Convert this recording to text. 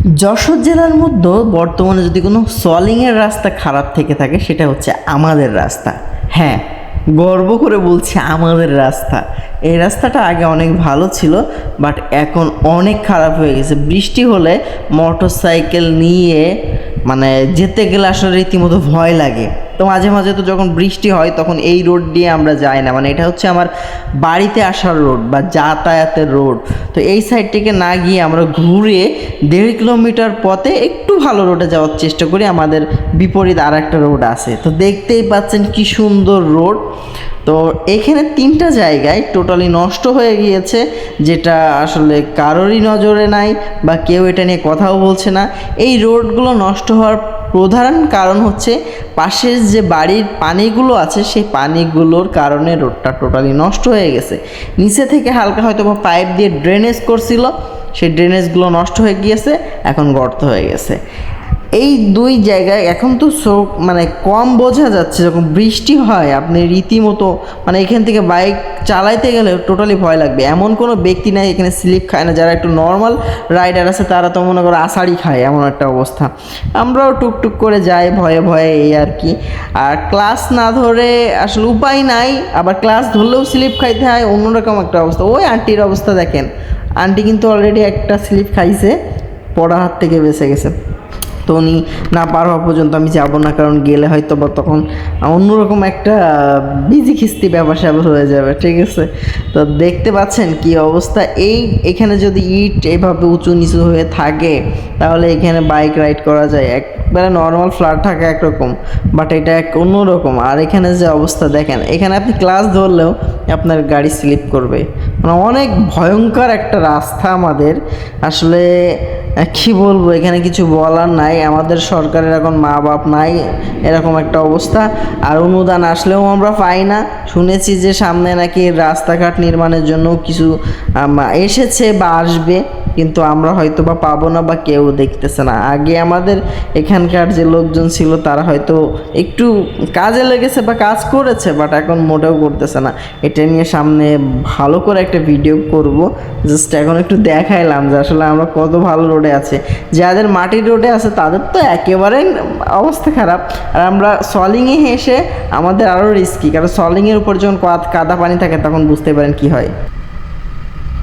যশোর জেলার মধ্যে বর্তমানে যদি কোনো সলিংয়ের রাস্তা খারাপ থেকে থাকে, সেটা হচ্ছে আমাদের রাস্তা। হ্যাঁ গর্ব করে বলছি আমাদের রাস্তা। এই রাস্তাটা আগে অনেক ভালো ছিল, বাট এখন অনেক খারাপ হয়ে গেছে। বৃষ্টি হলে মোটর সাইকেল নিয়ে মানে যেতে গেলে আসলে রীতিমতো ভয় লাগে। তো মাঝে মাঝে তো যখন বৃষ্টি হয়, তখন এই রোড দিয়ে আমরা যাই না। মানে এটা হচ্ছে আমার বাড়িতে আসার রোড বা যাতায়াতের রোড। তো এই সাইড থেকে না গিয়ে আমরা ঘুরে দেড় কিলোমিটার পথে একটু ভালো রোডে যাওয়ার চেষ্টা করি। আমাদের বিপরীত আর একটা রোড আছে। তো দেখতেই পাচ্ছেন কি সুন্দর রোড তো এখানে তিনটা জায়গায় টোটালি নষ্ট হয়ে গিয়েছে, যেটা আসলে কারোরই নজরে নাই বা কেউ এটা নিয়ে কথাও বলছে না। এই রোডগুলো নষ্ট হওয়ার প্রধান কারণ হচ্ছে পাশের যে বাড়ির পানিগুলো আছে, সেই পানিগুলোর কারণে রোডটা টোটালি নষ্ট হয়ে গেছে। নিচে থেকে হালকা হয়তো বা পাইপ দিয়ে ড্রেনেজ করছিল, সেই ড্রেনেজগুলো নষ্ট হয়ে গিয়েছে, এখন গর্ত হয়ে গেছে। এই দুই জায়গায় এখন তো মানে কম বোঝা যাচ্ছে যখন বৃষ্টি হয়, আপনি রীতিমতো মানে এখান থেকে বাইক চালাইতে গেলে টোটালি ভয় লাগবে। এমন কোনো ব্যক্তি নাই এখানে স্লিপ খায় না, যারা একটু নর্মাল রাইডার আছে, তারা তো মনে করো আষাঢ়ি খায়, এমন একটা অবস্থা। আমরাও টুকটুক করে যাই, ভয়ে ভয়ে এই আর কি। আর ক্লাস না ধরে আসলে উপায় নাই, আবার ক্লাস ধরলেও স্লিপ খাইতে হয়, অন্যরকম একটা অবস্থা। ওই আন্টির অবস্থা দেখেন। আন্টি কিন্তু অলরেডি একটা স্লিপ খাইছে, পড়া হাত থেকে বেঁচে গেছে। তো উনি না পার হওয়া পর্যন্ত আমি যাব না, কারণ গেলে হয়তো বা তখন অন্যরকম একটা বিজি খিস্তি স্যাপার হয়ে যাবে, ঠিক আছে? তো দেখতে পাচ্ছেন কি অবস্থা। এই, এখানে যদি ইট এভাবে উঁচু নিচু হয়ে থাকে, তাহলে এখানে বাইক রাইড করা যায়। একবারে নর্মাল ফ্ল্যাট থাকা একরকম বাট এটা এক অন্যরকম। আর এখানে যে অবস্থা দেখেন, এখানে আপনি ক্লাস ধরলেও আপনার গাড়ি স্লিপ করবে। মানে অনেক ভয়ঙ্কর একটা রাস্তা আমাদের। আসলে কি বলব, এখানে কিছু বলার নাই। আমাদের সরকারের এখন মা বাপ নাই, এরকম একটা অবস্থা। আর অনুদান আসলেও আমরা পাই না। শুনেছি যে সামনে নাকি রাস্তাঘাট নির্মাণের জন্য কিছু এসেছে বা আসবে। কিন্তু আমরা হয়তো বা পাবো না বা কেউ দেখতেছে না। আগে আমাদের এখানকার যে লোকজন ছিল, তারা হয়তো একটু কাজে লেগেছে বা কাজ করেছে বাট এখন মোটেও করতেছে না। এটা নিয়ে সামনে ভালো করে একটা ভিডিও করব। জাস্ট এখন একটু দেখাইলাম যে আসলে আমরা কত ভালো রোডে আছে। যাদের মাটির রোডে আছে, তাদের তো একেবারে অবস্থা খারাপ। আর আমরা সলিংয়ে হেসে আমাদের আরও রিস্কি কারণ সলিংয়ের উপর যখন কাদা পানি থাকে, তখন বুঝতে পারেন কি হয়।